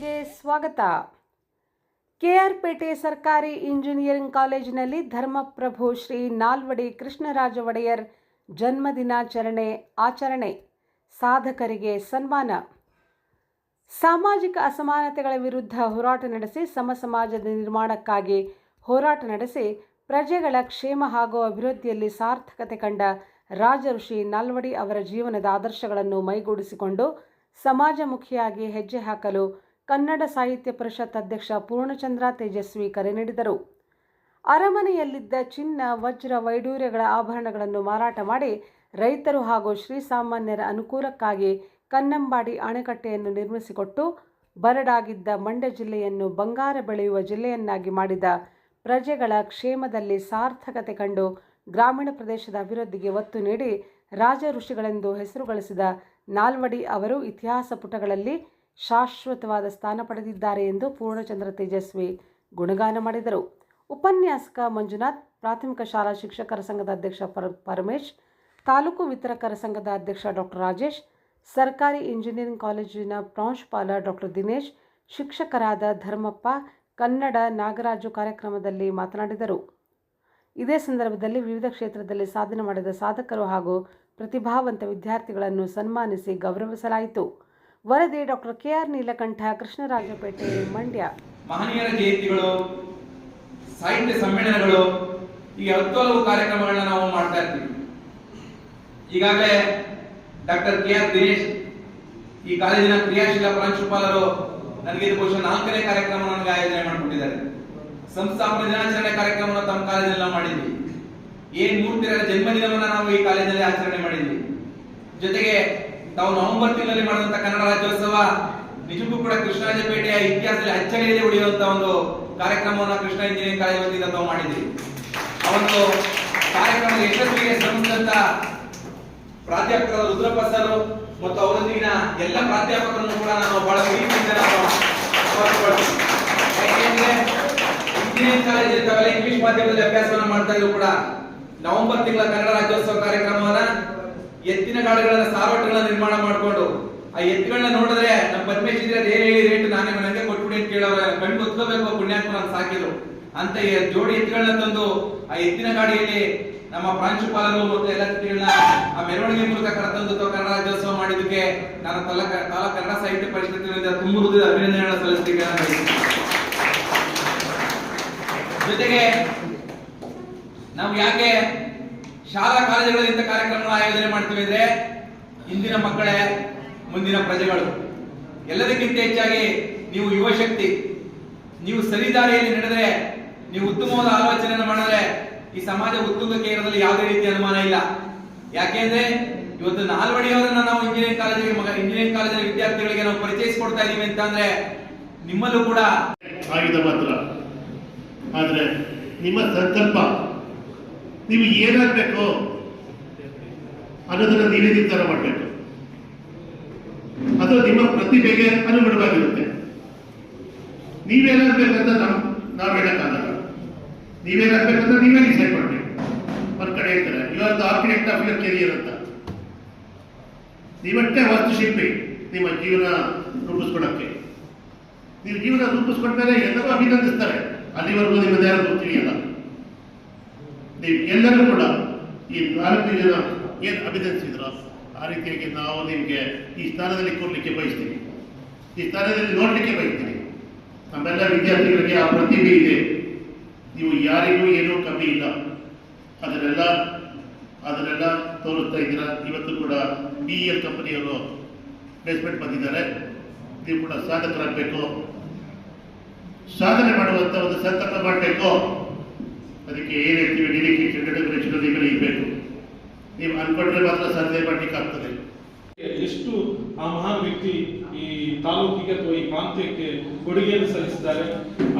ವಾರ್ತೆಗೆ ಸ್ವಾಗತ. ಕೆಆರ್ಪೇಟೆ ಸರ್ಕಾರಿ ಇಂಜಿನಿಯರಿಂಗ್ ಕಾಲೇಜಿನಲ್ಲಿ ಧರ್ಮಪ್ರಭು ಶ್ರೀ ನಾಲ್ವಡಿ ಕೃಷ್ಣರಾಜ ಒಡೆಯರ್ ಜನ್ಮದಿನಾಚರಣೆ ಆಚರಣೆ. ಸಾಧಕರಿಗೆ ಸನ್ಮಾನ. ಸಾಮಾಜಿಕ ಅಸಮಾನತೆಗಳ ವಿರುದ್ಧ ಹೋರಾಟ ನಡೆಸಿ ಸಮ ಸಮಾಜದ ನಿರ್ಮಾಣಕ್ಕಾಗಿ ಹೋರಾಟ ನಡೆಸಿ ಪ್ರಜೆಗಳ ಕ್ಷೇಮ ಹಾಗೂ ಅಭಿವೃದ್ಧಿಯಲ್ಲಿ ಸಾರ್ಥಕತೆ ಕಂಡ ರಾಜಋಷಿ ನಾಲ್ವಡಿ ಅವರ ಜೀವನದ ಆದರ್ಶಗಳನ್ನು ಮೈಗೂಡಿಸಿಕೊಂಡು ಸಮಾಜಮುಖಿಯಾಗಿ ಹೆಜ್ಜೆ ಹಾಕಲು ಕನ್ನಡ ಸಾಹಿತ್ಯ ಪರಿಷತ್ ಅಧ್ಯಕ್ಷ ಪೂರ್ಣಚಂದ್ರ ತೇಜಸ್ವಿ ಕರೆ ನೀಡಿದರು. ಅರಮನೆಯಲ್ಲಿದ್ದ ಚಿನ್ನ, ವಜ್ರ ವೈಡೂರ್ಯಗಳ ಆಭರಣಗಳನ್ನು ಮಾರಾಟ ಮಾಡಿ ರೈತರು ಹಾಗೂ ಶ್ರೀಸಾಮಾನ್ಯರ ಅನುಕೂಲಕ್ಕಾಗಿ ಕನ್ನಂಬಾಡಿ ಅಣೆಕಟ್ಟೆಯನ್ನು ನಿರ್ಮಿಸಿಕೊಟ್ಟು ಬರಡಾಗಿದ್ದ ಮಂಡ್ಯ ಜಿಲ್ಲೆಯನ್ನು ಬಂಗಾರ ಬೆಳೆಯುವ ಜಿಲ್ಲೆಯನ್ನಾಗಿ ಮಾಡಿದ ಪ್ರಜೆಗಳ ಕ್ಷೇಮದಲ್ಲಿ ಸಾರ್ಥಕತೆ ಕಂಡು ಗ್ರಾಮೀಣ ಪ್ರದೇಶದ ಅಭಿವೃದ್ಧಿಗೆ ಒತ್ತು ನೀಡಿ ರಾಜ ಋಷಿಗಳೆಂದು ಹೆಸರು ಗಳಿಸಿದ ನಾಲ್ವಡಿ ಅವರು ಇತಿಹಾಸ ಪುಟಗಳಲ್ಲಿ ಶಾಶ್ವತವಾದ ಸ್ಥಾನ ಪಡೆದಿದ್ದಾರೆ ಎಂದು ಪೂರ್ಣಚಂದ್ರ ತೇಜಸ್ವಿ ಗುಣಗಾನ ಮಾಡಿದರು. ಉಪನ್ಯಾಸಕ ಮಂಜುನಾಥ್, ಪ್ರಾಥಮಿಕ ಶಾಲಾ ಶಿಕ್ಷಕರ ಸಂಘದ ಅಧ್ಯಕ್ಷ ಪರ, ಪರಮೇಶ್, ತಾಲೂಕು ವಿತರಕರ ಸಂಘದ ಅಧ್ಯಕ್ಷ ಡಾಕ್ಟರ್ ರಾಜೇಶ್, ಸರ್ಕಾರಿ ಇಂಜಿನಿಯರಿಂಗ್ ಕಾಲೇಜಿನ ಪ್ರಾಂಶುಪಾಲ ಡಾಕ್ಟರ್ ದಿನೇಶ್, ಶಿಕ್ಷಕರಾದ ಧರ್ಮಪ್ಪ, ಕನ್ನಡ ನಾಗರಾಜು ಕಾರ್ಯಕ್ರಮದಲ್ಲಿ ಮಾತನಾಡಿದರು. ಇದೇ ಸಂದರ್ಭದಲ್ಲಿ ವಿವಿಧ ಕ್ಷೇತ್ರದಲ್ಲಿ ಸಾಧನೆ ಮಾಡಿದ ಸಾಧಕರು ಹಾಗೂ ಪ್ರತಿಭಾವಂತ ವಿದ್ಯಾರ್ಥಿಗಳನ್ನು ಸನ್ಮಾನಿಸಿ ಗೌರವಿಸಲಾಯಿತು. ವರದಿ ಡಾಕ್ಟರ್ ಕೆಆರ್ ನೀಲಕಂಠ, ಕೃಷ್ಣರಾಜಪೇಟೆ, ಮಂಡ್ಯ. ಮಹನೀಯರ ಜಯಂತಿಗಳು, ಸಾಹಿತ್ಯ ಸಮ್ಮೇಳನಗಳು, ಈ ಹತ್ತು ಹಲವು ಕಾರ್ಯಕ್ರಮಗಳನ್ನ ನಾವು ಮಾಡ್ತಾ ಇರ್ತೀವಿ. ಈಗಾಗಲೇ ಡಾಕ್ಟರ್ ಕೆ ಆರ್ ದಿನೇಶ್ ಈ ಕಾಲೇಜಿನ ಕ್ರಿಯಾಶೀಲ ಪ್ರಾಂಶುಪಾಲರು ನನಗೆ ಇದು ಬಹುಶಃ ನಾಲ್ಕನೇ ಕಾರ್ಯಕ್ರಮ ನನಗೆ ಆಯೋಜನೆ ಮಾಡಿಕೊಟ್ಟಿದ್ದಾರೆ. ಸಂಸ್ಥಾಪನಾ ದಿನಾಚರಣೆ ಕಾರ್ಯಕ್ರಮವನ್ನು ತಮ್ಮ ಕಾಲೇಜಲ್ಲಿ ಮಾಡಿದ್ವಿ. ಏನ್ ಮೂರ್ತಿಯರ ಜನ್ಮದಿನವನ್ನ ನಾವು ಈ ಕಾಲೇಜಲ್ಲಿ ಆಚರಣೆ ಮಾಡಿದ್ವಿ. ಜೊತೆಗೆ ತಾವು ನವೆಂಬರ್ ತಿಂಗಳಲ್ಲಿ ಮಾಡಿದಂತ ಕನ್ನಡ ರಾಜ್ಯೋತ್ಸವ, ನಿಜಕ್ಕೂ ಕೂಡ ಕೃಷ್ಣರಾಜಪೇಟೆಯ ಇತಿಹಾಸದಲ್ಲಿ ಅಚ್ಚರಿಯಲ್ಲಿ ಉಳಿಯುವಂತ ಒಂದು ಕಾರ್ಯಕ್ರಮವನ್ನು ಕೃಷ್ಣ ಇಂಜಿನಿಯರಿಂಗ್ ಕಾಲೇಜ್ ವತಿಯಿಂದ ತಾವು ಮಾಡಿದ್ವಿ ಆ ಒಂದು ಕಾರ್ಯಕ್ರಮದ ಯಶಸ್ವಿಗೆ ಶ್ರಮಿಸಿದಂತ ಪ್ರಾಧ್ಯಾಪಕರಾದ ರುದ್ರಪ್ಪ ಸರ್ ಮತ್ತು ಅವರೊಂದಿಗಿನ ಎಲ್ಲ ಪ್ರಾಧ್ಯಾಪಕರನ್ನು ಕೂಡ ನಾನು ಬಹಳ ಪ್ರೀತಿಯಿಂದ ನಾನು. ಯಾಕೆಂದ್ರೆ ಇಂಜಿನಿಯರಿಂಗ್ ಕಾಲೇಜ್ ಇಂಗ್ಲಿಷ್ ಮಾಧ್ಯಮದಲ್ಲಿ ಅಭ್ಯಾಸವನ್ನು ಮಾಡ್ತಾ ಇದ್ರು ಕೂಡ ನವೆಂಬರ್ ತಿಂಗಳ ಕನ್ನಡ ರಾಜ್ಯೋತ್ಸವ ಕಾರ್ಯಕ್ರಮವನ್ನ ಎತ್ತಿನ ಗಾಡಿಗಳನ್ನ ಸಾರೋಟುಗಳನ್ನ ನಿರ್ಮಾಣ ಮಾಡಿಕೊಂಡು, ಆ ಎತ್ತುಗಳನ್ನ ನೋಡಿದ್ರೆ ನಮ್ಮ ಪದ್ಮೇಶ್ ಇದ್ರೆ ಅದೇನ್ ಹೇಳಿ ರೇಟ್ ನಾನೇ ನನಗೆ ಕೊಟ್ಬಿಡಿ ಅಂತ ಕೇಳೋರ ಕಣ್ಣು ಒತ್ಕೋಬೇಕು ಪುಣ್ಯಾತ್ಮ ನಾನು ಸಾಕಿದ್ರು. ಅಂತ ಜೋಡಿ ಎತ್ತುಗಳನ್ನ ತಂದು ಆ ಎತ್ತಿನ ಗಾಡಿಯಲ್ಲಿ ನಮ್ಮ ಪ್ರಾಂಶುಪಾಲರು ಮತ್ತು ಎಲ್ಲ ಅತಿಥಿಗಳನ್ನ ಆ ಮೆರವಣಿಗೆ ಮೂಲಕ ಕರೆತಂದು ಕನ್ನಡ ರಾಜ್ಯೋತ್ಸವ ಮಾಡಿದ್ದಕ್ಕೆ ನಾನು ತಲ ಕಾಲ ಕನ್ನಡ ಸಾಹಿತ್ಯ ಪರಿಷತ್ತಿನಿಂದ ತುಂಬ ಹೃದಯದ ಅಭಿನಂದನೆಗಳನ್ನು ಸಲ್ಲಿಸಲಿಕ್ಕೆ ನಾನು ಜೊತೆಗೆ ನಾವು ಯಾಕೆ ಶಾಲಾ ಕಾಲೇಜುಗಳಲ್ಲಿ ಇಂಥ ಕಾರ್ಯಕ್ರಮಗಳ ಆಯೋಜನೆ ಮಾಡ್ತೀವಿ ಅಂದ್ರೆ ಇಂದಿನ ಮಕ್ಕಳೇ, ಮುಂದಿನ ಪ್ರಜೆಗಳು. ಎಲ್ಲದಕ್ಕಿಂತ ಹೆಚ್ಚಾಗಿ ನೀವು ಯುವ ಶಕ್ತಿ ನೀವು ಸರಿದಾರಿಯಲ್ಲಿ ನಡೆದರೆ, ನೀವು ಉತ್ತಮವಾದ ಆಲೋಚನೆಯನ್ನು ಮಾಡಿದ್ರೆ ಈ ಸಮಾಜ ಉತ್ತುಂಗಕ್ಕೆ ಇರೋದ್ರಲ್ಲಿ ಯಾವುದೇ ರೀತಿ ಅನುಮಾನ ಇಲ್ಲ. ಯಾಕೆಂದ್ರೆ ಇವತ್ತು ನಾಲ್ವಡಿಯವರನ್ನ ನಾವು ಇಂಜಿನಿಯರಿಂಗ್ ಕಾಲೇಜಿಗೆ, ಮಗ ಇಂಜಿನಿಯರಿಂಗ್ ಕಾಲೇಜಿನ ವಿದ್ಯಾರ್ಥಿಗಳಿಗೆ ನಾವು ಪರಿಚಯಿಸಿಕೊಡ್ತಾ ಇದೀವಿ ಅಂತ ಅಂದ್ರೆ ನಿಮ್ಮಲ್ಲೂ ಕೂಡ. ಆಗಿದೆ ಮಾತ್ರ. ಆದರೆ ನಿಮ್ಮ ಸಂಕಲ್ಪ ನೀವು ಏನಾಗಬೇಕು ಅನ್ನೋದನ್ನ ನೀವೇ ನಿರ್ಧಾರ ಮಾಡಬೇಕು. ಅದು ನಿಮ್ಮ ಪ್ರತಿಭೆಗೆ ಅನುಗುಣವಾಗಿರುತ್ತೆ. ನೀವೇನಾಗಬೇಕಂತ ನಾವು ನಾವು ಹೇಳಕ್ಕಾಗಲ್ಲ. ನೀವೇನಾಗಬೇಕಂತ ನೀವೇ ಡಿಸೈಡ್ ಮಾಡಬೇಕು. ಒಂದ್ ಕಡೆ ಹೇಳ್ತಾರೆ ಇವತ್ತು ಆರ್ಕಿಟೆಕ್ಟ್ ಆಫ್ ಯುವರ್ ಕೆರಿಯರ್ ಅಂತ. ನೀವಷ್ಟೇ ವಾಸ್ತುಶಿಲ್ಪಿ ನಿಮ್ಮ ಜೀವನ ರೂಪಿಸ್ಕೊಳಕ್ಕೆ. ನೀವು ಜೀವನ ರೂಪಿಸ್ಕೊಂಡ್ಮೇಲೆ ಎಲ್ಲರೂ ಅಭಿನಂದಿಸ್ತಾರೆ. ಅಲ್ಲಿವರೆಗೂ ನಿಮ್ಮದು ಯಾರು ಎಲ್ಲರೂ ಕೂಡ ಈ ನಾಲ್ಕು ಜನ ಏನು ಅಭಿನಂದಿಸಿದ್ರು ಆ ರೀತಿಯಾಗಿ ನಾವು ನಿಮಗೆ ಈ ಸ್ಥಾನದಲ್ಲಿ ಕೂರ್ಲಿಕ್ಕೆ ಬಯಸ್ತೀವಿ ಈ ಸ್ಥಾನದಲ್ಲಿ ನೋಡಲಿಕ್ಕೆ ಬಯಸ್ತೀವಿ ನಮ್ಮೆಲ್ಲ ವಿದ್ಯಾರ್ಥಿಗಳಿಗೆ ಆ ಪ್ರತಿಭೆ ಇದೆ. ನೀವು ಯಾರಿಗೂ ಏನೂ ಕಮ್ಮಿ ಇಲ್ಲ. ಅದನ್ನೆಲ್ಲ ಅದನ್ನೆಲ್ಲ ತೋರಿಸ್ತಾ ಇದ್ದೀರಾ. ಇವತ್ತು ಕೂಡ ಬಿ ಎಲ್ ಕಂಪನಿಯವರು ಪ್ಲೇಸ್ಮೆಂಟ್ ಬಂದಿದ್ದಾರೆ. ನೀವು ಕೂಡ ಸಾಧಕರಾಗಬೇಕು ಸಾಧನೆ ಮಾಡುವಂತ ಒಂದು ಸಂಕಲ್ಪ ಮಾಡಬೇಕು. ಅದಕ್ಕೆ ಏನ್ ಹೇಳ್ತೀವಿ? ಡೆಡಿಕೇಶನ್ ಡೆಡಿಕೇಶನ್ ಇರಬೇಕು. ನೀವು ಅನ್ಪಟ್ರೆ ಮಾತ್ರ ಸಾಧನೆ ಮಾಡ್ಲಿಕ್ಕೆ ಆಗ್ತದೆ. ಎಷ್ಟು ಆ ಮಹಾನ್ ವ್ಯಕ್ತಿ ಈ ತಾಲೂಕಿಗೆ ಅಥವಾ ಈ ಪ್ರಾಂತ್ಯಕ್ಕೆ ಕೊಡುಗೆಯನ್ನು ಸಲ್ಲಿಸಿದ್ದಾರೆ,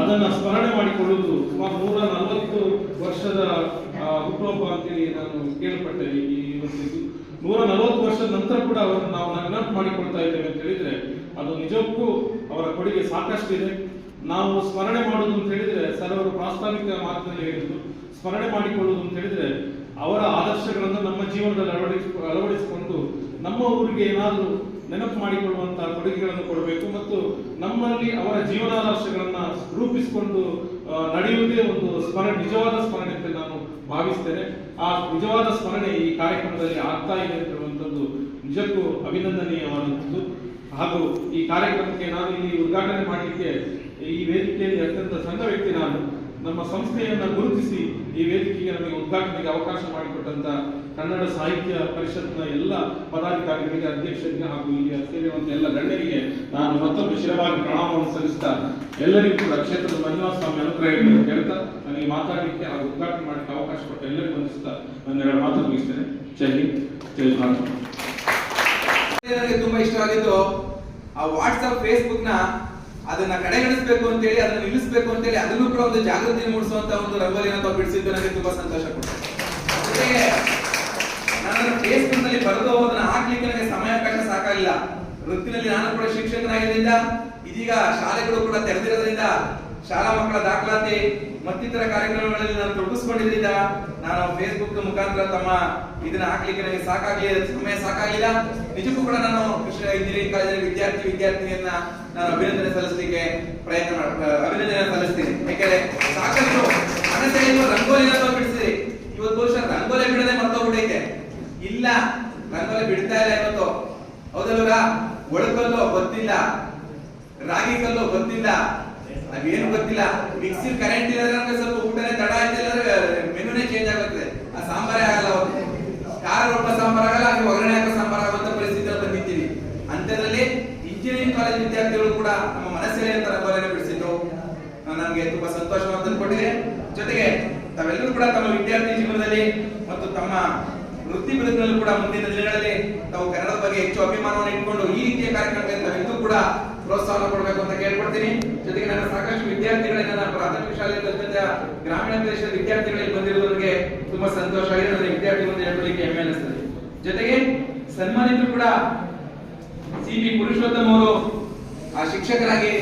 ಅದನ್ನ ಸ್ಮರಣೆ ಮಾಡಿಕೊಳ್ಳುವುದು ಸುಮಾರು ನೂರ ನಲವತ್ತು ವರ್ಷದ ಹುಟ್ಟುಹಬ್ಬ ಅಂತೇಳಿ ನಾನು ಕೇಳ್ಪಟ್ಟೆ ಈ ಇದು. ನೂರ ನಲವತ್ತು ವರ್ಷದ ನಂತರ ಕೂಡ ಅವರನ್ನು ನಾವು ನೆನಪು ಮಾಡಿಕೊಳ್ತಾ ಇದ್ದೇವೆ ಅಂತ ಹೇಳಿದ್ರೆ ಅದು ನಿಜಕ್ಕೂ ಅವರ ಕೊಡುಗೆ ಸಾಕಷ್ಟಿದೆ. ನಾವು ಸ್ಮರಣೆ ಮಾಡುವುದು ಅಂತ ಹೇಳಿದ್ರೆ ಸರ್ ಅವರು ಪ್ರಾಸ್ತಾವಿಕ ಮಾತಿನಲ್ಲಿ ಹೇಳಿದ್ರು ಸ್ಮರಣೆ ಮಾಡಿಕೊಳ್ಳುವುದು ಅಂತ ಹೇಳಿದ್ರೆ ಅವರ ಆದರ್ಶಗಳನ್ನು ನಮ್ಮ ಜೀವನದಲ್ಲಿ ಅಳವಡಿಸ, ಅಳವಡಿಸಿಕೊಂಡು ನಮ್ಮ ಊರಿಗೆ ಏನಾದರೂ ನೆನಪು ಮಾಡಿಕೊಳ್ಳುವಂತಹ ಕೊಡುಗೆಗಳನ್ನು ಕೊಡಬೇಕು ಮತ್ತು ನಮ್ಮಲ್ಲಿ ಅವರ ಜೀವನಾದರ್ಶಗಳನ್ನ ರೂಪಿಸಿಕೊಂಡು ನಡೆಯುವುದೇ ಒಂದು ಸ್ಮರಣೆ, ನಿಜವಾದ ಸ್ಮರಣೆ ಅಂತ ನಾನು ಭಾವಿಸ್ತೇನೆ. ಆ ನಿಜವಾದ ಸ್ಮರಣೆ ಈ ಕಾರ್ಯಕ್ರಮದಲ್ಲಿ ಆಗ್ತಾ ಇದೆ ಅಂತ ಹೇಳುವಂಥದ್ದು ನಿಜಕ್ಕೂ ಅಭಿನಂದನೀಯವಾದಂಥದ್ದು. ಹಾಗೂ ಈ ಕಾರ್ಯಕ್ರಮಕ್ಕೆ ನಾನು ಇಲ್ಲಿ ಉದ್ಘಾಟನೆ ಮಾಡಲಿಕ್ಕೆ ಈ ವೇದಿಕೆಯಲ್ಲಿ ಅತ್ಯಂತ ಸಣ್ಣ ವ್ಯಕ್ತಿ ನಾನು. ನಮ್ಮ ಸಂಸ್ಥೆಯನ್ನು ಗುರುತಿಸಿ ಈ ವೇದಿಕೆಗೆ ನಮಗೆ ಉದ್ಘಾಟನೆಗೆ ಅವಕಾಶ ಮಾಡಿಕೊಟ್ಟಂತ ಕನ್ನಡ ಸಾಹಿತ್ಯ ಪರಿಷತ್ನ ಎಲ್ಲ ಪದಾಧಿಕಾರಿಗಳಿಗೆ, ಅಧ್ಯಕ್ಷರಿಗೆ ಹಾಗೂ ಇಲ್ಲಿ ಸೇರಿರುವಂತ ಎಲ್ಲ ಗಣ್ಯರಿಗೆ ನಾನು ಮತ್ತೊಂದು ಶಿರವಾಗಿ ಪ್ರಣಾಮವನ್ನು ಸಲ್ಲಿಸ್ತಾ ಎಲ್ಲರಿಗೂ ಕೂಡ ಕ್ಷೇತ್ರದ ಮಂಜುನಾಥ ಸ್ವಾಮಿ ಅನುಗ್ರಹ ಇರಲಿ ಅಂತ ಹೇಳ್ತಾ ನನಗೆ ಮಾತಾಡಲಿಕ್ಕೆ ಹಾಗೂ ಉದ್ಘಾಟನೆ ಮಾಡಲಿಕ್ಕೆ ಅವಕಾಶ ಕೊಟ್ಟ ಎಲ್ಲರಿಗೂ ವಂದಿಸ್ತಾ ಎರಡು ಮಾತು ಮುಗಿಸ್ತೇನೆ. ಜೈ ಹಿಂದ್ ತುಂಬಾ ಇಷ್ಟ ಆಗಿದ್ದು ಆ ವಾಟ್ಸ್ಆಪ್ ಫೇಸ್ಬುಕ್ನ ಅದನ್ನ ಕಡೆಗಣಿಸಬೇಕು ಅಂತ ಹೇಳಿ ಅದನ್ನ ನಿಲ್ಲಿಸಬೇಕು ಅಂತ ಹೇಳಿ ಅದನ್ನು ಕೂಡ ಒಂದು ಜಾಗೃತಿ ಮೂಡಿಸುವಂತ ಒಂದು ರಂಗೋಲಿ ತಾವು ಬಿಡಿಸಿದ್ದು ನನಗೆ ತುಂಬಾ ಸಂತೋಷ ಕೊಡ್ತು ಜೊತೆಗೆ ನಾನು ಫೇಸ್ಬುಕ್ನಲ್ಲಿ ಬರೆದು ಅದನ್ನ ಹಾಕ್ಲಿಕ್ಕೆ ನನಗೆ ಸಮಯಾವಕಾಶ ಸಾಕಾಗಿಲ್ಲ. ವೃತ್ತಿನಲ್ಲಿ ನಾನು ಕೂಡ ಶಿಕ್ಷಕನಾಗಿದ್ದರಿಂದ ಇದೀಗ ಶಾಲೆಗಳು ಕೂಡ ತೆರೆದಿರೋದ್ರಿಂದ, ಶಾಲಾ ಮಕ್ಕಳ ದಾಖಲಾತಿ, ಮತ್ತಿತರ ಕಾರ್ಯಕ್ರಮಗಳಲ್ಲಿ ನಾನು ತೊಡಗಿಸ್ಕೊಂಡಿದ್ರಿಂದ ನಾನು ಫೇಸ್ಬುಕ್ ಮುಖಾಂತರ ತಮ್ಮ ಇದನ್ನ ಹಾಕ್ಲಿಕ್ಕೆ ನನಗೆ ಸಾಕಾಗ್ಲಿ ಸಮಯ ಸಾಕಾಗಿಲ್ಲ. ನಿಜಕ್ಕೂ ಕೂಡ ನಾನು ಕೃಷ್ಣ ಇಂಜಿನಿಯರಿಂಗ್ ಕಾಲೇಜಿನ ವಿದ್ಯಾರ್ಥಿ, ವಿದ್ಯಾರ್ಥಿನಿಯನ್ನ ನಾನು ಅಭಿನಂದನೆ ಸಲ್ಲಿಸಲಿಕ್ಕೆ ಪ್ರಯತ್ನ ಅಭಿನಂದನೆ ಸಲ್ಲಿಸ್ತೀನಿ. ಯಾಕೆಂದ್ರೆ ಸಾಕಷ್ಟು ಮನಸ್ಸಿನ ರಂಗೋಲಿ ಬಿಡಿಸಿರಿ ಇವತ್ತು ಬಹುಶಃ ರಂಗೋಲಿ ಬಿಡದೆ ಮರ್ತೋಗ್ಬಿಟ್ಟೈತೆ. ಇಲ್ಲ, ರಂಗೋಲಿ ಬಿಡ್ತಾ ಇಲ್ಲ ಇವತ್ತು. ಹೌದಲ್ವರ ಒಳಕಲ್ಲು ಗೊತ್ತಿಲ್ಲ ರಾಗಿ ಕಲ್ಲು ಗೊತ್ತಿಲ್ಲ. ಅವೇನು ಗೊತ್ತಿಲ್ಲ? ಮಿಕ್ಸಿ ಕರೆಂಟ್ ಇಲ್ಲದ್ರೆ ನಮ್ಗೆ ಸ್ವಲ್ಪ ಊಟನೇ ತಡ ಆಯ್ತಿಲ್ಲ ಮೆನುನೇ ಚೇಂಜ್ ಆಗುತ್ತೆ. ಆ ಸಾಂಬಾರೇ ಆಗಲ್ಲ ಅವತ್ತು. ಖಾರ ಸಾಂಬಾರ್ ಆಗಲ್ಲ ಅದು ಒಗ್ಗರಣೆ ಹಾಕೋ ಸಾಂಬಾರ್ ಆಗುವಂತ ಪರಿಸ್ಥಿತಿಯಲ್ಲಿ ಬಂದಿದ್ದೀವಿ ಅಂತ್ಯದಲ್ಲಿ ಇಂಜಿನಿಯರಿಂಗ್ ಕಾಲೇಜ್ ವಿದ್ಯಾರ್ಥಿಗಳು ಕೂಡ ಮನಸ್ಸಲ್ಲಿ ಅಂತ ರಂಗೋಲಿನ ಬಿಡಿಸಿದ್ರು ನನಗೆ ತುಂಬಾ ಸಂತೋಷವನ್ನು ಕೊಟ್ಟಿದೆ. ಜೊತೆಗೆ ತಾವೆಲ್ಲರೂ ಕೂಡ ತಮ್ಮ ವಿದ್ಯಾರ್ಥಿ ಜೀವನದಲ್ಲಿ ಮತ್ತು ತಮ್ಮ ವೃತ್ತಿ ಬದುಕಿನಲ್ಲೂ ಕೂಡ ಮುಂದಿನ ದಿನಗಳಲ್ಲಿ ತಾವು ಕನ್ನಡದ ಬಗ್ಗೆ ಹೆಚ್ಚು ಅಭಿಮಾನವನ್ನು ಇಟ್ಕೊಂಡು ಈ ರೀತಿಯ ಕಾರ್ಯಕ್ರಮಕ್ಕೆ ತಾವೆಲ್ಲೂ ಕೂಡ ಪ್ರೋತ್ಸಾಹ ಕೊಡಬೇಕು ಅಂತ ಕೇಳ್ಕೊಡ್ತೀನಿ. ಜೊತೆಗೆ ನನ್ನ ಸಾಕಷ್ಟು ವಿದ್ಯಾರ್ಥಿಗಳಿಂದ ನನ್ನ ಪ್ರಾಥಮಿಕ ಅತ್ಯಂತ ಗ್ರಾಮೀಣ ಪ್ರದೇಶದ ವಿದ್ಯಾರ್ಥಿಗಳಲ್ಲಿ ಬಂದಿರುವವರಿಗೆ ತುಂಬಾ ಸಂತೋಷ ಆಗಿದೆ. ನನ್ನ ವಿದ್ಯಾರ್ಥಿ ಮುಂದೆ ಹೇಳಲಿಕ್ಕೆ ಹೆಮ್ಮೆ ಅನಿಸ್ತದೆ ಜೊತೆಗೆ ಸನ್ಮಾನಿತರು ಕೂಡ ಸಿ. ಬಿ. ಪುರುಷೋತ್ತಮ್ ಅವರು ಆ ಶಿಕ್ಷಕರಾಗಿ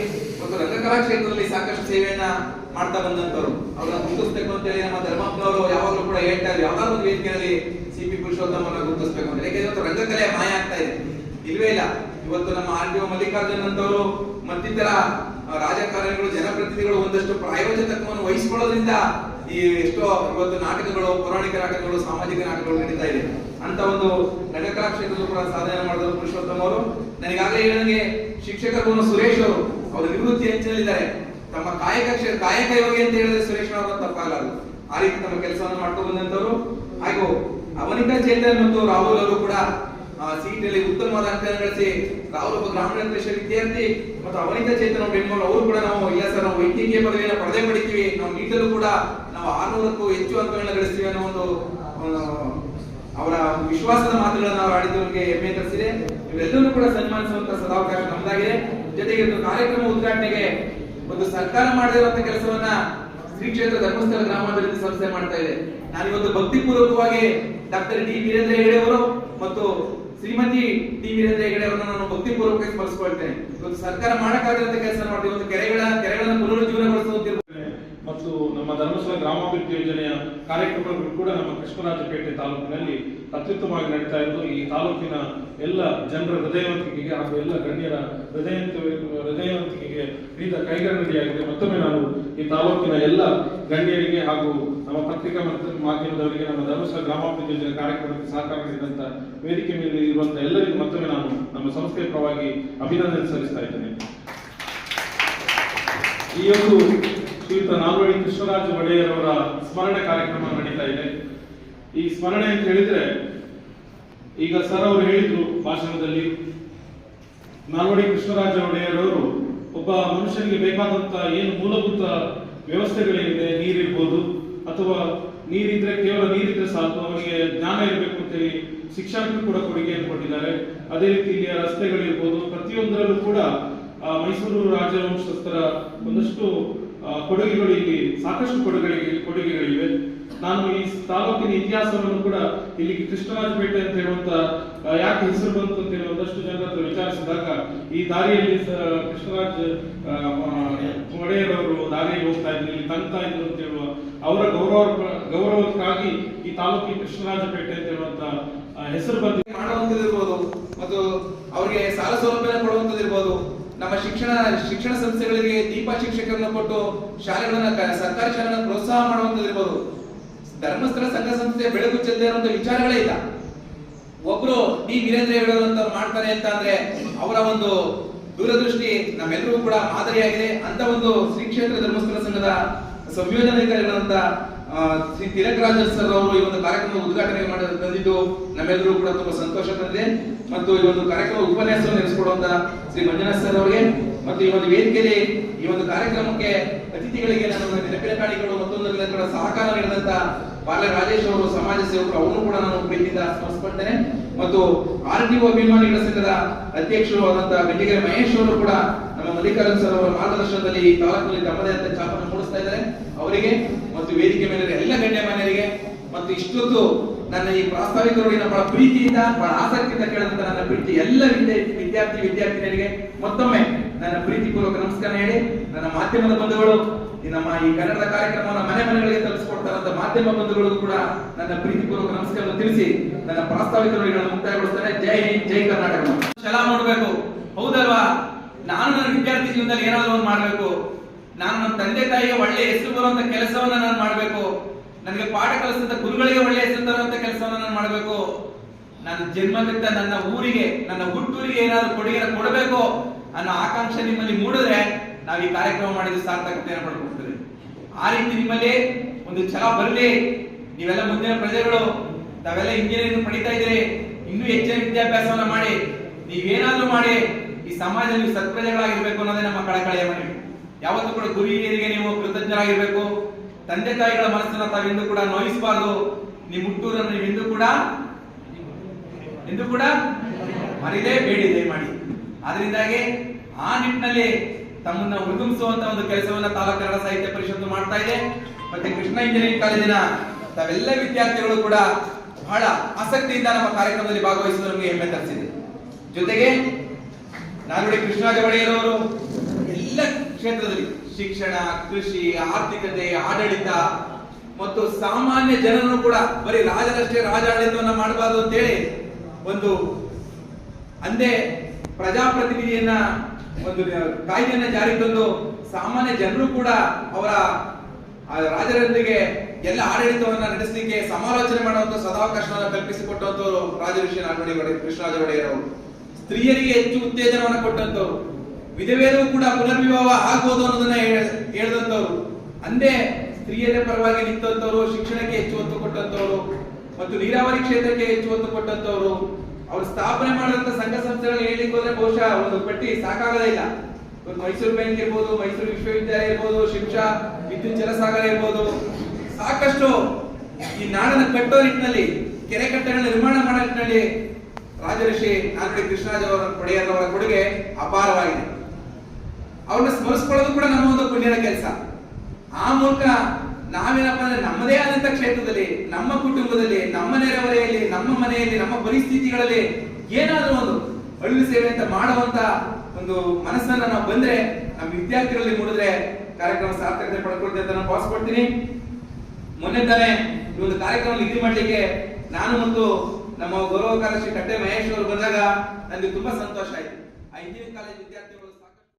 ಮತ್ತು ರಂಗಕಲಾ ಕ್ಷೇತ್ರದಲ್ಲಿ ಸಾಕಷ್ಟು ಸೇವೆಯನ್ನ ಮಾಡ್ತಾ ಬಂದಂತವರು ಅವ್ರನ್ನ ಗುರುತಿಸ್ಬೇಕು ಅಂತ ಹೇಳಿ ನಮ್ಮ ಧರ್ಮಪ್ಪನವರು ಯಾವಾಗಲೂ ಕೂಡ ಹೇಳ್ತಾ ಇದ್ರು. ಯಾವ್ದಾದ್ರು ಒಂದು ವೇದಿಕೆಯಲ್ಲಿ ಸಿ ಪಿ ಪುರುಷೋತ್ತಮನ ಗುರುತಿಸ್ಬೇಕು ಅಂತ. ಯಾಕೆಂದ್ರೆ ಇವತ್ತು ರಂಗಕಲೆ ಮಾಯ ಆಗ್ತಾ ಇದೆ. ಇಲ್ವೇ ಇಲ್ಲ. ಇವತ್ತು ನಮ್ಮ ಆರ್ ಒ ಮಲ್ಲಿಕಾರ್ಜುನ್ ಅಂತವರು ಮತ್ತಿತರ ರಾಜಕಾರಣಿಗಳು, ಜನಪ್ರತಿನಿಧಿಗಳು ಒಂದಷ್ಟು ಪ್ರಾಯೋಜಕತ್ವವನ್ನು ವಹಿಸಿಕೊಳ್ಳೋದ್ರಿಂದ ಈ ಎಷ್ಟೋ ಇವತ್ತು ನಾಟಕಗಳು, ಪೌರಾಣಿಕ ನಾಟಕಗಳು, ಸಾಮಾಜಿಕ ನಾಟಕಗಳು ನಡೀತಾ ಇದೆ. ಅಂತ ಒಂದು ರಂಗಕಲಾ ಕ್ಷೇತ್ರದಲ್ಲೂ ಕೂಡ ಸಾಧನೆ ಮಾಡಿದ್ರು ಪುರುಷೋತ್ತಮ ಅವರು. ನನಗಾಗಲೇ ಶಿಕ್ಷಕರು ಸುರೇಶ್ ಅವರು ಅವರು ನಿವೃತ್ತಿ ಅಂಚಿನಲ್ಲಿದ್ದಾರೆ ತಮ್ಮ ಕಾಯಕ ಕಾಯಕ ಯೋಗಿ ಅಂತ ಹೇಳಿದ್ರೆ ಸುರೇಶ್ ಅವರು ತಪ್ಪಲ್ಲ ಆ ರೀತಿ ತಮ್ಮ ಕೆಲಸವನ್ನು ಮಾಡ್ಕೊಂಡು ಬಂದಂತವರು ಹಾಗೂ ಅವನಿಕಾ ಚೇತನ್ ಮತ್ತು ರಾಹುಲ್ ಅವರು ಕೂಡ ಸೀಟ್ ಅಲ್ಲಿ ಉತ್ತಮವಾದ ಅಂಕ ಗಳಿಸಿ ರಾಹುಲ್ ಒಬ್ಬ ಗ್ರಾಮೀಣ ಪ್ರದೇಶ ವಿದ್ಯಾರ್ಥಿ ಮತ್ತು ಅವನಿಕಾ ಚೇತನ್ ಬೆಂಗಳೂರು, ಅವರು ಕೂಡ ನಾವು, ಇಲ್ಲ ಸರ್, ನಾವು ವೈದ್ಯಕೀಯ ಪದವಿಯನ್ನು ಪಡೆದೇ ಪಡಿತೀವಿ. ನಾವು ನೀಟಲ್ಲೂ ಕೂಡ ನಾವು ಆರ್ನೂರಕ್ಕೂ ಹೆಚ್ಚು ಅಂಕಗಳನ್ನ ಗಳಿಸ್ತೀವಿ ಅನ್ನೋ ಒಂದು ಅವರ ವಿಶ್ವಾಸದ ಮಾತುಗಳನ್ನು ಅವರು ಆಡಿದವರಿಗೆ ಹೆಮ್ಮೆ ತರಿಸಿದೆ. ಇವರೆಲ್ಲರೂ ಕೂಡ ಸನ್ಮಾನಿಸುವಂತಹ ಸದಾವಕಾಶ ನಮ್ದಾಗಿದೆ. ಜೊತೆಗೆ ಒಂದು ಕಾರ್ಯಕ್ರಮ ಉದ್ಘಾಟನೆಗೆ ಒಂದು ಸರ್ಕಾರ ಮಾಡದಿರುವಂತ ಕೆಲಸವನ್ನ ಶ್ರೀ ಕ್ಷೇತ್ರ ಧರ್ಮಸ್ಥಳ ಗ್ರಾಮಾಭಿವೃದ್ಧಿ ಸಂಸ್ಥೆ ಮಾಡ್ತಾ ಇದೆ. ನಾನಿವತ್ತು ಭಕ್ತಿಪೂರ್ವಕವಾಗಿ ಡಾಕ್ಟರ್ ಡಿ ವೀರೇಂದ್ರ ಹೆಗಡೆ ಅವರು ಮತ್ತು ಶ್ರೀಮತಿ ಡಿ ವೀರೇಂದ್ರ ಹೆಗಡೆ ಅವರನ್ನ ನಾನು ಭಕ್ತಿಪೂರ್ವಕವಾಗಿ ಸ್ಮರಿಸಿಕೊಳ್ತೇನೆ. ಇವತ್ತು ಸರ್ಕಾರ ಮಾಡಕ್ಕಾಗಿರುವಂತ ಕೆಲಸ ಮಾಡ್ತೀವಿ ಒಂದು ಕೆರೆಗಳ ಕೆರೆಗಳನ್ನು ಪುನರುಜ್ಜೀವನಗೊಳಿಸುವಂತಿರ್ಬೋದು ಮತ್ತು ನಮ್ಮ ಧರ್ಮಸ್ಥಳ ಗ್ರಾಮಾಭಿವೃದ್ಧಿ ಯೋಜನೆಯ ಕಾರ್ಯಕ್ರಮಗಳು ಕೂಡ ನಮ್ಮ ಕೃಷ್ಣರಾಜಪೇಟೆ ತಾಲೂಕಿನಲ್ಲಿ ಅತ್ಯುತ್ತಮವಾಗಿ ನಡೀತಾ ಇದ್ದು, ಈ ತಾಲೂಕಿನ ಎಲ್ಲ ಜನರ ಹೃದಯವಂತಿಕೆಗೆ ಹಾಗೂ ಎಲ್ಲ ಗಣ್ಯರ ಹೃದಯಂತ, ಹೃದಯವಂತಿಕೆಗೆ ವಿವಿಧ ಕೈಗನ್ನಡಿಯಾಗಿದೆ ಮತ್ತೊಮ್ಮೆ ನಾನು ಈ ತಾಲೂಕಿನ ಎಲ್ಲ ಗಣ್ಯರಿಗೆ ಹಾಗೂ ನಮ್ಮ ಪತ್ರಿಕಾ ಮಾಧ್ಯಮದವರಿಗೆ ನಮ್ಮ ಧರ್ಮಸ್ಥಳ ಗ್ರಾಮಾಭಿವೃದ್ಧಿ ಯೋಜನೆ ಕಾರ್ಯಕ್ರಮಕ್ಕೆ ಸಹಕಾರ ನೀಡಿದಂತ ವೇದಿಕೆ ಮೇಲೆ ಇರುವಂತಹ ಎಲ್ಲರಿಗೂ ಮತ್ತೊಮ್ಮೆ ನಾನು ನಮ್ಮ ಸಂಸ್ಥೆಯ ಪರವಾಗಿ ಅಭಿನಂದನೆ ಸಲ್ಲಿಸ್ತಾ ಇದ್ದೇನೆ. ಈ ಒಂದು ಶ್ರೀಯುತ ನಾಲ್ವಡಿ ಕೃಷ್ಣರಾಜ ಒಡೆಯರ್ ಅವರ ಸ್ಮರಣೆ ಕಾರ್ಯಕ್ರಮ ನಡೀತಾ ಇದೆ. ಈ ಸ್ಮರಣೆ ಅಂತ ಹೇಳಿದ್ರೆ, ಈಗ ಸರ್ ಅವರು ಹೇಳಿದ್ರು ಭಾಷಣದಲ್ಲಿ, ನಾಲ್ವಡಿ ಕೃಷ್ಣರಾಜ ಒಡೆಯರ್ ಅವರು ಒಬ್ಬ ಮನುಷ್ಯನಿಗೆ ಬೇಕಾದಂತ ಏನು ಮೂಲಭೂತ ವ್ಯವಸ್ಥೆಗಳೇನಿದೆ ನೀರಿರ್ಬೋದು, ಅಥವಾ ನೀರಿದ್ರೆ ಕೇವಲ ನೀರಿದ್ರೆ ಸಾಕು, ಅವನಿಗೆ ಜ್ಞಾನ ಇರಬೇಕು ಅಂತೇಳಿ ಶಿಕ್ಷಣಕ್ಕೂ ಕೂಡ ಕೊಡುಗೆಯನ್ನು ಕೊಟ್ಟಿದ್ದಾರೆ. ಅದೇ ರೀತಿ ಇಲ್ಲಿಯ ರಸ್ತೆಗಳಿರ್ಬೋದು, ಪ್ರತಿಯೊಂದರಲ್ಲೂ ಕೂಡ ಮೈಸೂರು ರಾಜವಂಶಸ್ಥರ ಒಂದಷ್ಟು ಕೊಡುಗೆಗಳು ಇಲ್ಲಿ ಸಾಕಷ್ಟು ಕೊಡುಗೆಗಳಿಗೆ, ಕೊಡುಗೆಗಳಿವೆ. ನಾನು ಈ ತಾಲೂಕಿನ ಇತಿಹಾಸವನ್ನು ಕೂಡ ಇಲ್ಲಿ ಕೃಷ್ಣರಾಜಪೇಟೆ ಅಂತ ಹೇಳುವಂತ ಯಾಕೆ ಹೆಸರು ಬಂತು ಅಂತ ಒಂದಷ್ಟು ಜನ ಹತ್ರ ವಿಚಾರಿಸಿದಾಗ, ಈ ದಾರಿಯಲ್ಲಿ ಕೃಷ್ಣರಾಜ್ ಒಡೆಯರವರು ದಾರಿಯಲ್ಲಿ ಹೋಗ್ತಾ ಇದ್ರು, ಇಲ್ಲಿ ತಂಗ್ತಾ ಇದ್ರು ಅಂತ ಹೇಳುವ ಅವರ ಗೌರವ, ಗೌರವಕ್ಕಾಗಿ ಈ ತಾಲೂಕಿನ ಕೃಷ್ಣರಾಜಪೇಟೆ ಅಂತ ಹೇಳುವಂತ ಹೆಸರು ಬಂದಿದೆ. ಮಾಡುವಂತಿರ್ಬೋದು ಮತ್ತು ಅವರಿಗೆ ಸಾಲ ಸೌಲಭ್ಯ ಕೊಡುವಂಥದ್ದು ಇರ್ಬೋದು. ನಮ್ಮ ಶಿಕ್ಷಣ ಶಿಕ್ಷಣ ಸಂಸ್ಥೆಗಳಿಗೆ ದೀಪ ಶಿಕ್ಷಕರನ್ನು ಕೊಟ್ಟು ಶಾಲೆಗಳನ್ನ ಸರ್ಕಾರಿ ಶಾಲೆಗಳನ್ನ ಪ್ರೋತ್ಸಾಹ ಮಾಡುವಂತದಿರ್ಬೋದು ಧರ್ಮಸ್ಥಳ ಸಂಘ ಸಂಸ್ಥೆ ಬೆಳಕು ಚೆಲ್ಲದೆ ವಿಚಾರಗಳೇ ಇಲ್ಲ. ಒಬ್ರು ಡಿ. ವೀರೇಂದ್ರ ಹೇಳುವಂತ ಮಾಡ್ತಾರೆ ಅಂತ ಅಂದ್ರೆ ಅವರ ಒಂದು ದೂರದೃಷ್ಟಿ ನಮ್ಮೆಲ್ಲರಿಗೂ ಕೂಡ ಮಾದರಿಯಾಗಿದೆ. ಅಂತ ಒಂದು ಶ್ರೀ ಕ್ಷೇತ್ರ ಧರ್ಮಸ್ಥಳ ಸಂಘದ ಸಂಯೋಜನಾಧಿಕಾರಿಗಳಂತ ಶ್ರೀ ತಿಲಕ್ ರಾಜನ್ ಸರ್ ಅವರು ಈ ಒಂದು ಕಾರ್ಯಕ್ರಮ ಉದ್ಘಾಟನೆ ಮಾಡಿ ತಂದಿದ್ದು ನಮ್ಮೆಲ್ಲರೂ ಕೂಡ ತುಂಬಾ ಸಂತೋಷ ತಂದಿದೆ. ಮತ್ತು ಈ ಒಂದು ಕಾರ್ಯಕ್ರಮ ಉಪನ್ಯಾಸವನ್ನು ನಡೆಸಿಕೊಡುವಂತ ಶ್ರೀ ಮಂಜುನಾಥ್ ಸರ್ ಅವರಿಗೆ, ಮತ್ತು ಈ ಒಂದು ವೇದಿಕೆಯಲ್ಲಿ ಈ ಒಂದು ಕಾರ್ಯಕ್ರಮಕ್ಕೆ ಅತಿಥಿಗಳಿಗೆ ನನ್ನ ನೆನಪಿನ ಕಾಣಿಗಳು ಮತ್ತೊಂದು ಕೂಡ ಸಹಕಾರ ನೀಡಿದಂತ ಬಾಲ್ಯ ರಾಜೇಶ್ ಅವರು, ಸಮಾಜ ಸೇವಕರು ಅವನು ಕೂಡ ನಾನು ಪ್ರೀತಿಯಿಂದ ಸ್ಮರಿಸ್ಕೊಳ್ತೇನೆ. ಮತ್ತು ಆರ್ ಟಿ ಅಭಿಮಾನಿಗಳ ಸಂಘದ ಅಧ್ಯಕ್ಷರು ಆದಂತಹ ಬೆಳ್ಳಿಗೆರೆ ಮಹೇಶ್ ಅವರು ಕೂಡ ನಮ್ಮ ಮಲ್ಲಿಕಾರ್ಜುನ್ ಸರ್ ಅವರ ಮಾರ್ಗದರ್ಶನದಲ್ಲಿ ಈ ತಾಲೂಕಿನಲ್ಲಿ ತಮ್ಮದೇ ಆದ ಚಾಪನ್ನು ಮೂಡಿಸ್ತಾ ಇದ್ದಾರೆ ಅವರಿಗೆ ಮತ್ತು ವೇದಿಕೆ ಮೇಲೆ ಎಲ್ಲ ಗಣ್ಯಮಾನ್ಯರಿಗೆ ಮತ್ತು ಇಷ್ಟೊತ್ತು ನನ್ನ ಈ ಪ್ರಾಸ್ತಾವಿಕರೊಳಗಿನ ಬಹಳ ಪ್ರೀತಿಯಿಂದ, ಬಹಳ ಆಸಕ್ತಿಯಿಂದ ಕೇಳಿದಂತ ನನ್ನ ಪ್ರೀತಿ ಎಲ್ಲ ವಿದ್ಯಾ- ವಿದ್ಯಾರ್ಥಿ, ವಿದ್ಯಾರ್ಥಿನಿಯರಿಗೆ, ಮತ್ತೊಮ್ಮೆ ನನ್ನ ಪ್ರೀತಿಪೂರ್ವಕ ನಮಸ್ಕಾರ ಹೇಳಿ, ನನ್ನ ಮಾಧ್ಯಮದ ಬಂಧುಗಳು ನಮ್ಮ ಈ ಕನ್ನಡದ ಕಾರ್ಯಕ್ರಮವನ್ನು ಮನೆ ಮನೆಗಳಿಗೆ ತಲುಪಿಸಿಕೊಡ್ತಾರಂತ ಮಾಧ್ಯಮ ಬಂಧುಗಳು ಕೂಡ ನನ್ನ ಪ್ರೀತಿಪೂರ್ವಕ ನಮಸ್ಕಾರವನ್ನು ತಿಳಿಸಿ, ನನ್ನ ಪ್ರಾಸ್ತಾವಿಕರೊಳಗಿನ ಮುಕ್ತಾಯಗೊಳಿಸ್ತಾರೆ. ಜೈ ಹಿಂದ್, ಜೈ ಕರ್ನಾಟಕ. ಛಲ ಮಾಡಬೇಕು. ಹೌದಲ್ವಾ? ನಾನು ನನ್ನ ವಿದ್ಯಾರ್ಥಿ ಜೀವನದಲ್ಲಿ ಏನಾದರೂ ಒಂದು ಮಾಡಬೇಕು. ನಾನು ನನ್ನ ತಂದೆ ತಾಯಿಗೆ ಒಳ್ಳೆ ಹೆಸರು ಬರುವಂತ ಕೆಲಸವನ್ನ ನಾನು ಮಾಡಬೇಕು. ನನಗೆ ಪಾಠ ಕಲಿಸಿದ ಗುರುಗಳಿಗೆ ಒಳ್ಳೆ ಹೆಸರು ತರುವಂತ ಕೆಲಸವನ್ನ ನಾನು ಮಾಡಬೇಕು. ನಾನು ಜನ್ಮದಿಂದ ನನ್ನ ಊರಿಗೆ, ನನ್ನ ಹುಟ್ಟೂರಿಗೆ ಏನಾದರೂ ಕೊಡುಗೆ ಕೊಡಬೇಕು ಅನ್ನೋ ಆಕಾಂಕ್ಷೆ ನಿಮ್ಮಲ್ಲಿ ಮೂಡಿದ್ರೆ ನಾವು ಈ ಕಾರ್ಯಕ್ರಮ ಮಾಡಿದ್ದು ಸಾರ್ಥಕತೆಯನ್ನು ಪಡ್ಕೊಳ್ತೇವೆ ಆ ರೀತಿ ನಿಮ್ಮಲ್ಲಿ ಒಂದು ಛಲ ಬರಲಿ. ನೀವೆಲ್ಲ ಮುಂದಿನ ಪ್ರಜೆಗಳು, ತಾವೆಲ್ಲ ಇಂಜಿನಿಯರಿಂಗ್ ಪಡಿತಾ ಇದ್ದೀರಿ. ಇನ್ನೂ ಹೆಚ್ಚಿನ ವಿದ್ಯಾಭ್ಯಾಸವನ್ನ ಮಾಡಿ. ನೀವೇನಾದ್ರೂ ಮಾಡಿ. ಈ ಸಮಾಜದಲ್ಲಿ ನೀವು ಸತ್ಪ್ರಜೆಗಳಾಗಿರ್ಬೇಕು ಅನ್ನೋದೇ ನಮ್ಮ ಕಳಕಳಿಯ ಮನವಿ ಯಾವತ್ತೂ ಕೂಡ ಗುರಿ ಹಿರಿಯರಿಗೆ ನೀವು ಕೃತಜ್ಞರಾಗಿರ್ಬೇಕು. ತಂದೆ ತಾಯಿಗಳ ಮನಸ್ಸನ್ನ ತಾವೆಂದು ಕೂಡ ನೋಯಿಸಬಾರದು. ನಿಮ್ಮ ಹುಟ್ಟೂರನ್ನು ನೀವೆಂದು ಕೂಡ ಎಂದು ಕೂಡ ಮರಿದೇ ಬೇಡಿ, ದಯಮಾಡಿ. ಅದರಿಂದಾಗಿ ಆ ನಿಟ್ಟಿನಲ್ಲಿ ತಮ್ಮನ್ನ ಉದುಮಿಸುವಂತ ಒಂದು ಕೆಲಸವನ್ನ ತಾಲೂಕು ಸಾಹಿತ್ಯ ಪರಿಷತ್ತು ಮಾಡ್ತಾ ಇದೆ. ಮತ್ತೆ ಕೃಷ್ಣ ಇಂಜಿನಿಯರಿಂಗ್ ಕಾಲೇಜಿನ ತಾವೆಲ್ಲ ವಿದ್ಯಾರ್ಥಿಗಳು ಕೂಡ ಬಹಳ ಆಸಕ್ತಿಯಿಂದ ನಮ್ಮ ಕಾರ್ಯಕ್ರಮದಲ್ಲಿ ಭಾಗವಹಿಸುವುದು ನಮಗೆ ಹೆಮ್ಮೆ ತರಿಸಿದೆ. ಜೊತೆಗೆ ನಾಲ್ವಡಿ ಕೃಷ್ಣರಾಜ ಒಡೆಯರವರು ಎಲ್ಲ ಕ್ಷೇತ್ರದಲ್ಲಿ ಶಿಕ್ಷಣ, ಕೃಷಿ, ಆರ್ಥಿಕತೆ, ಆಡಳಿತ ಮತ್ತು ಸಾಮಾನ್ಯ ಜನರನ್ನು ಕೂಡ ಬರೀ ರಾಜರಷ್ಟೇ ರಾಜಾಡಳಿತವನ್ನು ಮಾಡಬಾರದು ಅಂತೇಳಿ ಒಂದು ಅಂದೇ ಪ್ರಜಾಪ್ರತಿನಿಧಿಯನ್ನ ಒಂದು ಕಾಯ್ದೆಯನ್ನ ಜಾರಿಗೆ ತಂದು ಸಾಮಾನ್ಯ ಜನರು ಕೂಡ ಅವರ ರಾಜರೊಂದಿಗೆ ಎಲ್ಲ ಆಡಳಿತವನ್ನ ನಡೆಸಲಿಕ್ಕೆ ಸಮಾಲೋಚನೆ ಮಾಡುವಂತ ಸದಾವಕಾಶವನ್ನು ಕಲ್ಪಿಸಿಕೊಟ್ಟಂತವರು ರಾಜಋಷಿ ನಾಲ್ವಡಿ ಒಡೆಯ ಕೃಷ್ಣರಾಜ ಒಡೆಯರವರು ಸ್ತ್ರೀಯರಿಗೆ ಹೆಚ್ಚು ಉತ್ತೇಜನವನ್ನು ಕೊಟ್ಟಂತವ್ರು ವಿಧವೆಯರು ಕೂಡ ಪುನರ್ವಿವಾಹ ಆಗ್ಬೋದು ಅನ್ನೋದನ್ನ ಹೇಳ್- ಹೇಳ್ದಂತವ್ರು ಅಂದೇ ಸ್ತ್ರೀಯರೇ ಪರವಾಗಿ ನಿಂತಂತವ್ರು ಶಿಕ್ಷಣಕ್ಕೆ ಹೆಚ್ಚು ಒತ್ತು ಕೊಟ್ಟಂತವರು ಮತ್ತು ನೀರಾವರಿ ಕ್ಷೇತ್ರಕ್ಕೆ ಹೆಚ್ಚು ಒತ್ತು ಕೊಟ್ಟಂತವರು. ಅವರು ಸ್ಥಾಪನೆ ಮಾಡಿದಂತ ಸಂಘ ಸಂಸ್ಥೆಗಳು ಹೇಳಿಕ್ ಹೋದ್ರೆ ಬಹುಶಃ ಒಂದು ಪಟ್ಟಿ ಸಾಕಾಗದೇ ಇಲ್ಲ. ಮೈಸೂರು ಬ್ಯಾಂಕ್ ಇರ್ಬೋದು, ಮೈಸೂರು ವಿಶ್ವವಿದ್ಯಾಲಯ ಇರ್ಬೋದು, ಶಿಕ್ಷಾ, ವಿದ್ಯುತ್ ಜಲಸಾಗರ ಇರ್ಬೋದು. ಸಾಕಷ್ಟು ಈ ನಾಡನ್ನು ಕಟ್ಟೋ ನಿಟ್ಟಿನಲ್ಲಿ, ಕೆರೆ ಕಟ್ಟೆಗಳ ನಿರ್ಮಾಣ ಮಾಡೋ ನಿಟ್ಟಿನಲ್ಲಿ ರಾಜಋಷಿ ನಾಲ್ಕಡಿ ಕೃಷ್ಣರಾಜ ಅವರ ಒಡೆಯರವರ ಕೊಡುಗೆ ಅಪಾರವಾಗಿದೆ. ಅವ್ರನ್ನ ಸ್ಮರಿಸ್ಕೊಳ್ಳೋದು ಕೂಡ ನಮ್ಮ ಒಂದು ಪುಣ್ಯದ ಕೆಲಸ. ಆ ಮೂಲಕ ನಾವೇನಪ್ಪ ಅಂದ್ರೆ ನಮ್ಮದೇ ಆದಂತ ಕ್ಷೇತ್ರದಲ್ಲಿ, ನಮ್ಮ ಕುಟುಂಬದಲ್ಲಿ, ನಮ್ಮ ನೆರೆಹೊರೆಯಲ್ಲಿ, ನಮ್ಮ ಮನೆಯಲ್ಲಿ, ನಮ್ಮ ಪರಿಸ್ಥಿತಿಗಳಲ್ಲಿ ಏನಾದರೂ ಒಂದು ಹಳ್ಳಿ ಸೇವೆ ಅಂತ ಮಾಡುವಂತ ಒಂದು ಮನಸ್ಸನ್ನ ನಾವು ಬಂದ್ರೆ, ನಮ್ಮ ವಿದ್ಯಾರ್ಥಿಗಳಲ್ಲಿ ಮೂಡಿದ್ರೆ ಕಾರ್ಯಕ್ರಮ ಸಾರ್ಥಕತೆ ಪಡ್ಕೊಳ್ತೇವೆ ಅಂತ ನಾನು ಭಾವಿಸ್ಕೊಡ್ತೀನಿ ಮೊನ್ನೆ ತಾನೇ ಈ ಒಂದು ಕಾರ್ಯಕ್ರಮ ಇದು ಮಾಡ್ಲಿಕ್ಕೆ ನಾನು ಮತ್ತು ನಮ್ಮ ಗೌರವ ಕಾರ್ಯದರ್ಶಿ ಕಟ್ಟೆ ಮಹೇಶ್ ಅವರು ಬಂದಾಗ ನನಗೆ ತುಂಬಾ ಸಂತೋಷ ಆಯ್ತು. ಆ ಇಂಜಿನಿಯರಿಂಗ್ ಕಾಲೇಜ್ ವಿದ್ಯಾರ್ಥಿಗಳು